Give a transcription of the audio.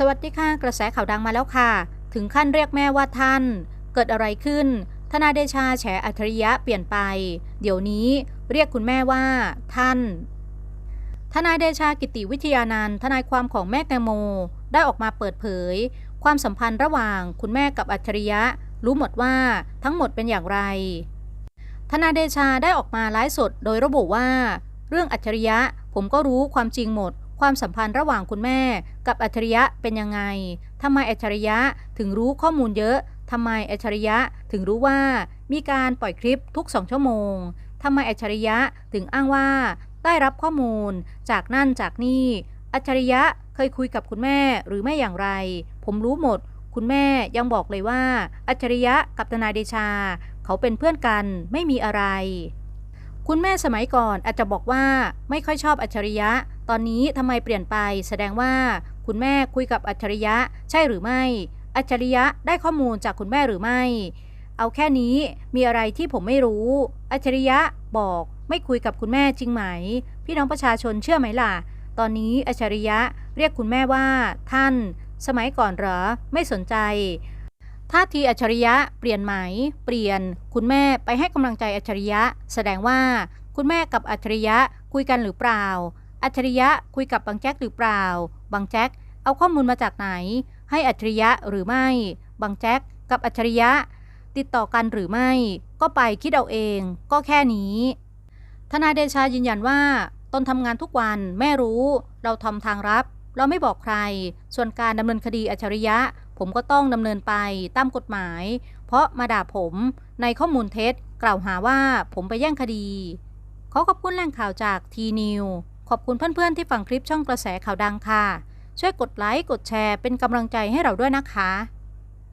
สวัสดีค่ะกระแสข่าวดังมาแล้วค่ะ ถึงขั้นเรียกแม่ว่าท่าน เกิดอะไรขึ้น ทนายเดชาแฉอัจฉริยะเปลี่ยนไป เดี๋ยวนี้เรียกคุณแม่ว่า ท่าน ทนายเดชากิติวิทยานันทนายความของแม่แตงโม ได้ออกมาเปิดเผย ความสัมพันธ์ระหว่างคุณแม่กับอัจฉริยะ รู้หมดว่าทั้งหมดเป็นอย่างไร ทนายเดชาได้ออกมาไลฟ์สดโดยระบุว่า เรื่องอัจฉริยะผมก็รู้ความจริงหมด ความสัมพันธ์ระหว่างคุณแม่ กับอัจฉริยะเป็นยังไงทำไมอัจฉริยะถึงรู้ข้อมูลเยอะทำไมอัจฉริยะถึงรู้ว่ามีการปล่อยคลิปทุกสองชั่วโมงทำไมอัจฉริยะถึงอ้างว่าได้รับข้อมูลจากนั่นจากนี่ อัจฉริยะเคยคุยกับคุณแม่หรือไม่อย่างไร ผมรู้หมด คุณแม่ยังบอกเลยว่า อัจฉริยะกับทนายเดชา เขาเป็นเพื่อนกันไม่มีอะไร คุณแม่สมัยก่อนอาจจะบอกว่าไม่ค่อยชอบอัจฉริยะ ตอนนี้ทำไมเปลี่ยนไป แสดงว่าคุณแม่คุยกับอัจฉริยะ ใช่หรือไม่ อัจฉริยะได้ข้อมูลจากคุณแม่หรือไม่ เอาแค่นี้มีอะไรที่ผมไม่รู้ อัจฉริยะบอกไม่คุยกับคุณแม่จริงไหม พี่น้องประชาชนเชื่อไหมล่ะ ตอนนี้อัจฉริยะเรียกคุณแม่ว่าท่าน สมัยก่อนเหรอ ไม่สนใจ ท่าทีอัจฉริยะเปลี่ยนไหม เปลี่ยน คุณแม่ไปให้กำลังใจอัจฉริยะ แสดงว่า คุณแม่กับอัจฉริยะคุยกันหรือเปล่า อัจฉริยะคุยกับบางแจ็คหรือเปล่า บางแจ็คเอาข้อมูลมาจากไหน ให้อัจฉริยะหรือไม่ บางแจ็คกับอัจฉริยะ ติดต่อกันหรือไม่ ก็ไปคิดเอาเอง ก็แค่นี้ ทนายเดชายืนยันว่าตนทำงานทุกวันแม่รู้ เราทำทางลับ เราไม่บอกใคร ส่วนการดำเนินคดีอัจฉริยะ ผมก็ต้องดำเนินไปตามกฎหมาย เพราะมาด่าผมในข้อมูลเท็จ กล่าวหาว่าผมไปแย่งคดี ขอขอบคุณแหล่งข่าวจากทีนิวขอบคุณเพื่อนๆที่ฟังคลิปช่องกระแสข่าวดังค่ะ ช่วยกดไลค์กดแชร์เป็นกำลังใจให้เราด้วยนะคะ